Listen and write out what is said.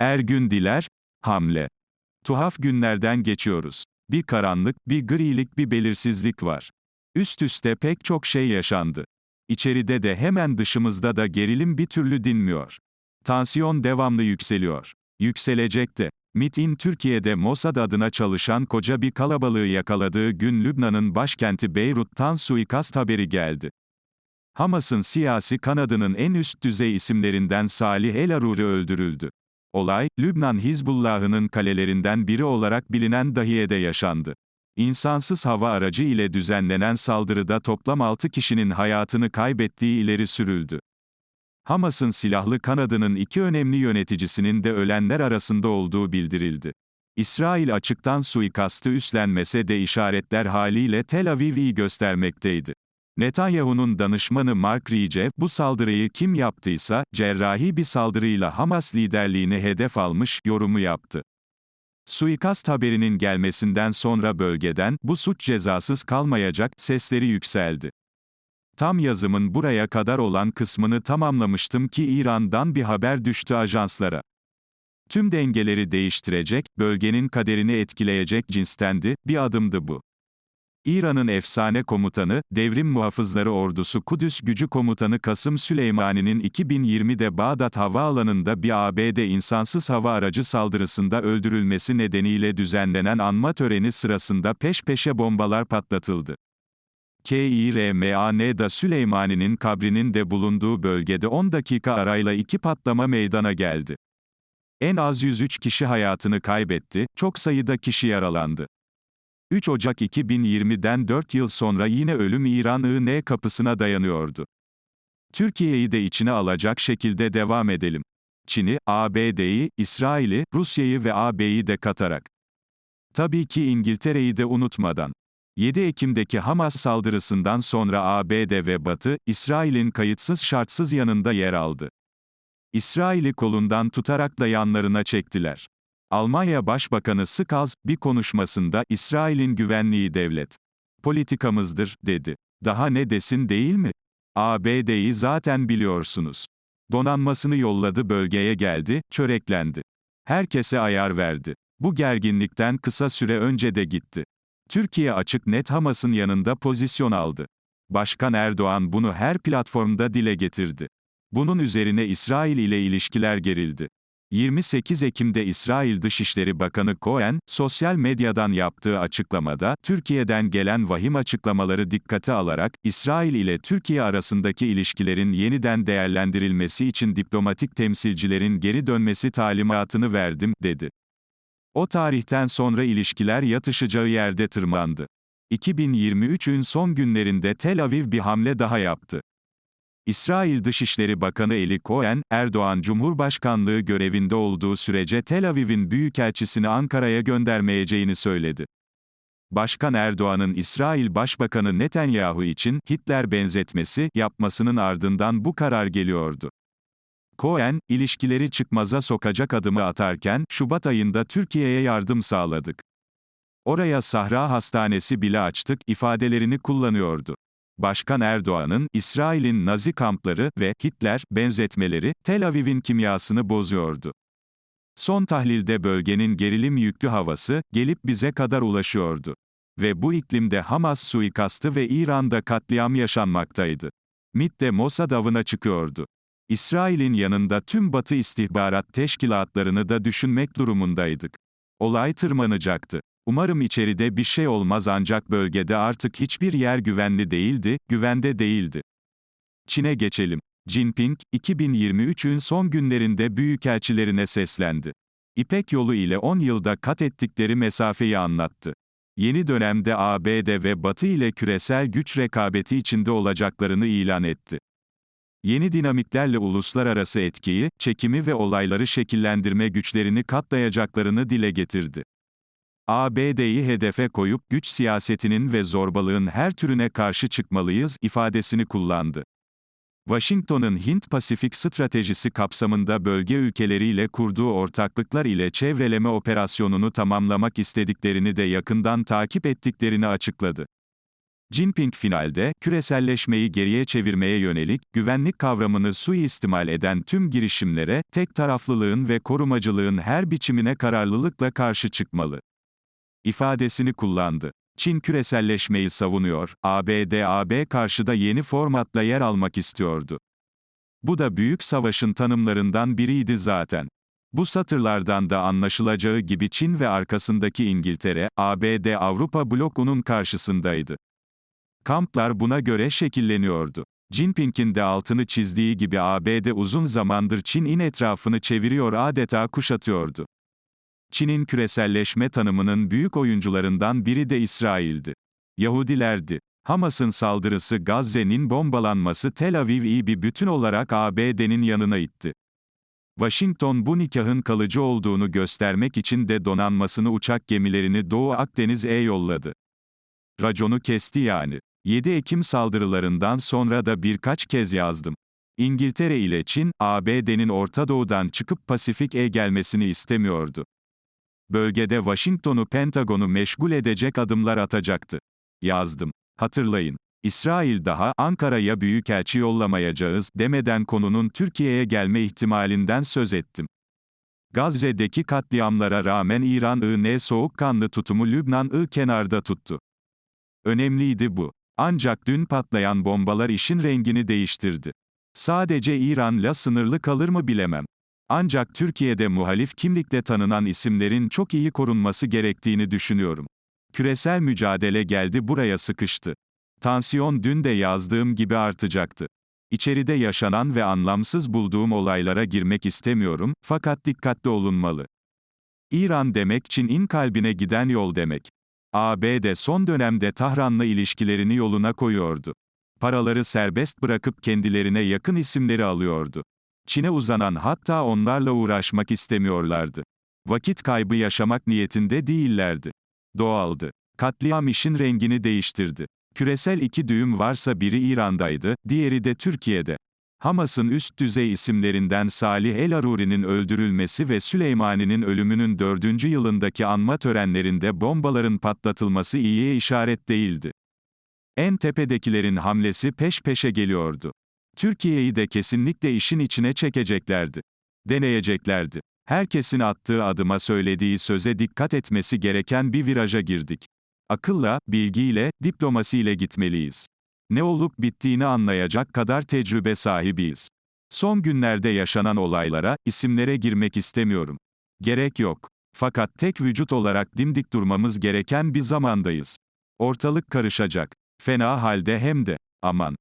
Ergün Diler, Hamle. Tuhaf günlerden geçiyoruz. Bir karanlık, bir grilik, bir belirsizlik var. Üst üste pek çok şey yaşandı. İçeride de hemen dışımızda da gerilim bir türlü dinmiyor. Tansiyon devamlı yükseliyor. Yükselecek de. MIT'in Türkiye'de Mossad adına çalışan koca bir kalabalığı yakaladığı gün Lübnan'ın başkenti Beyrut'tan suikast haberi geldi. Hamas'ın siyasi kanadının en üst düzey isimlerinden Salih El Aruri öldürüldü. Olay, Lübnan Hizbullah'ının kalelerinden biri olarak bilinen Dahiye'de yaşandı. İnsansız hava aracı ile düzenlenen saldırıda toplam 6 kişinin hayatını kaybettiği ileri sürüldü. Hamas'ın silahlı kanadının iki önemli yöneticisinin de ölenler arasında olduğu bildirildi. İsrail açıktan suikastı üstlenmese de işaretler haliyle Tel Aviv'i göstermekteydi. Netanyahu'nun danışmanı Mark Rice, bu saldırıyı kim yaptıysa, cerrahi bir saldırıyla Hamas liderliğini hedef almış, yorumu yaptı. Suikast haberinin gelmesinden sonra bölgeden, bu suç cezasız kalmayacak, sesleri yükseldi. Tam yazımın buraya kadar olan kısmını tamamlamıştım ki İran'dan bir haber düştü ajanslara. Tüm dengeleri değiştirecek, bölgenin kaderini etkileyecek cinstendi, bir adımdı bu. İran'ın efsane komutanı, Devrim Muhafızları Ordusu Kudüs Gücü Komutanı Kasım Süleymani'nin 2020'de Bağdat Havaalanı'nda bir ABD insansız hava aracı saldırısında öldürülmesi nedeniyle düzenlenen anma töreni sırasında peş peşe bombalar patlatıldı. KİRMAN'da Süleymani'nin kabrinin de bulunduğu bölgede 10 dakika arayla iki patlama meydana geldi. En az 103 kişi hayatını kaybetti, çok sayıda kişi yaralandı. 3 Ocak 2020'den 4 yıl sonra yine ölüm İran-IN kapısına dayanıyordu. Türkiye'yi de içine alacak şekilde devam edelim. Çin'i, ABD'yi, İsrail'i, Rusya'yı ve AB'yi de katarak. Tabii ki İngiltere'yi de unutmadan. 7 Ekim'deki Hamas saldırısından sonra ABD ve Batı, İsrail'in kayıtsız şartsız yanında yer aldı. İsrail'i kolundan tutarak da yanlarına çektiler. Almanya Başbakanı Skals, bir konuşmasında, İsrail'in güvenliği devlet politikamızdır, dedi. Daha ne desin değil mi? ABD'yi zaten biliyorsunuz. Donanmasını yolladı bölgeye geldi, çöreklendi. Herkese ayar verdi. Bu gerginlikten kısa süre önce de gitti. Türkiye açık net Hamas'ın yanında pozisyon aldı. Başkan Erdoğan bunu her platformda dile getirdi. Bunun üzerine İsrail ile ilişkiler gerildi. 28 Ekim'de İsrail Dışişleri Bakanı Cohen, sosyal medyadan yaptığı açıklamada, Türkiye'den gelen vahim açıklamaları dikkate alarak, İsrail ile Türkiye arasındaki ilişkilerin yeniden değerlendirilmesi için diplomatik temsilcilerin geri dönmesi talimatını verdim, dedi. O tarihten sonra ilişkiler yatışacağı yerde tırmandı. 2023'ün son günlerinde Tel Aviv bir hamle daha yaptı. İsrail Dışişleri Bakanı Eli Cohen, Erdoğan Cumhurbaşkanlığı görevinde olduğu sürece Tel Aviv'in büyükelçisini Ankara'ya göndermeyeceğini söyledi. Başkan Erdoğan'ın İsrail Başbakanı Netanyahu için Hitler benzetmesi yapmasının ardından bu karar geliyordu. Cohen, ilişkileri çıkmaza sokacak adımı atarken, Şubat ayında Türkiye'ye yardım sağladık. Oraya Sahra Hastanesi bile açtık ifadelerini kullanıyordu. Başkan Erdoğan'ın, İsrail'in Nazi kampları ve Hitler benzetmeleri, Tel Aviv'in kimyasını bozuyordu. Son tahlilde bölgenin gerilim yüklü havası, gelip bize kadar ulaşıyordu. Ve bu iklimde Hamas suikastı ve İran'da katliam yaşanmaktaydı. MIT de Mossad avına çıkıyordu. İsrail'in yanında tüm Batı istihbarat teşkilatlarını da düşünmek durumundaydık. Olay tırmanacaktı. Umarım içeride bir şey olmaz ancak bölgede artık hiçbir yer güvenli değildi, güvende değildi. Çin'e geçelim. Jinping, 2023'ün son günlerinde büyükelçilerine seslendi. İpek yolu ile 10 yılda kat ettikleri mesafeyi anlattı. Yeni dönemde ABD ve Batı ile küresel güç rekabeti içinde olacaklarını ilan etti. Yeni dinamiklerle uluslararası etkiyi, çekimi ve olayları şekillendirme güçlerini katlayacaklarını dile getirdi. ABD'yi hedefe koyup güç siyasetinin ve zorbalığın her türüne karşı çıkmalıyız ifadesini kullandı. Washington'un Hint-Pasifik stratejisi kapsamında bölge ülkeleriyle kurduğu ortaklıklar ile çevreleme operasyonunu tamamlamak istediklerini de yakından takip ettiklerini açıkladı. Jinping finalde, küreselleşmeyi geriye çevirmeye yönelik, güvenlik kavramını suistimal eden tüm girişimlere, tek taraflılığın ve korumacılığın her biçimine kararlılıkla karşı çıkmalı. İfadesini kullandı. Çin küreselleşmeyi savunuyor, ABD AB karşıda yeni formatla yer almak istiyordu. Bu da büyük savaşın tanımlarından biriydi zaten. Bu satırlardan da anlaşılacağı gibi Çin ve arkasındaki İngiltere, ABD Avrupa blokunun karşısındaydı. Kamplar buna göre şekilleniyordu. Jinping'in de altını çizdiği gibi ABD uzun zamandır Çin'in etrafını çeviriyor adeta kuşatıyordu. Çin'in küreselleşme tanımının büyük oyuncularından biri de İsrail'di. Yahudilerdi. Hamas'ın saldırısı Gazze'nin bombalanması Tel Aviv'i bir bütün olarak ABD'nin yanına itti. Washington bu nikahın kalıcı olduğunu göstermek için de donanmasını uçak gemilerini Doğu Akdeniz'e yolladı. Raconu kesti yani. 7 Ekim saldırılarından sonra da birkaç kez yazdım. İngiltere ile Çin, ABD'nin Orta Doğu'dan çıkıp Pasifik'e gelmesini istemiyordu. Bölgede Washington'u Pentagon'u meşgul edecek adımlar atacaktı. Yazdım. Hatırlayın. İsrail daha, Ankara'ya büyükelçi yollamayacağız, demeden konunun Türkiye'ye gelme ihtimalinden söz ettim. Gazze'deki katliamlara rağmen İran ne soğukkanlı tutumu Lübnan kenarda tuttu. Önemliydi bu. Ancak dün patlayan bombalar işin rengini değiştirdi. Sadece İran'la sınırlı kalır mı bilemem. Ancak Türkiye'de muhalif kimlikle tanınan isimlerin çok iyi korunması gerektiğini düşünüyorum. Küresel mücadele geldi buraya sıkıştı. Tansiyon dün de yazdığım gibi artacaktı. İçeride yaşanan ve anlamsız bulduğum olaylara girmek istemiyorum, fakat dikkatli olunmalı. İran demek Çin'in kalbine giden yol demek. ABD son dönemde Tahran'la ilişkilerini yoluna koyuyordu. Paraları serbest bırakıp kendilerine yakın isimleri alıyordu. Çin'e uzanan hatta onlarla uğraşmak istemiyorlardı. Vakit kaybı yaşamak niyetinde değillerdi. Doğaldı. Katliam işin rengini değiştirdi. Küresel iki düğüm varsa biri İran'daydı, diğeri de Türkiye'de. Hamas'ın üst düzey isimlerinden Salih El Aruri'nin öldürülmesi ve Süleymani'nin ölümünün dördüncü yılındaki anma törenlerinde bombaların patlatılması iyiye işaret değildi. En tepedekilerin hamlesi peş peşe geliyordu. Türkiye'yi de kesinlikle işin içine çekeceklerdi. Deneyeceklerdi. Herkesin attığı adıma söylediği söze dikkat etmesi gereken bir viraja girdik. Akılla, bilgiyle, diplomasiyle gitmeliyiz. Ne olup bittiğini anlayacak kadar tecrübe sahibiyiz. Son günlerde yaşanan olaylara, isimlere girmek istemiyorum. Gerek yok. Fakat tek vücut olarak dimdik durmamız gereken bir zamandayız. Ortalık karışacak. Fena halde hem de. Aman.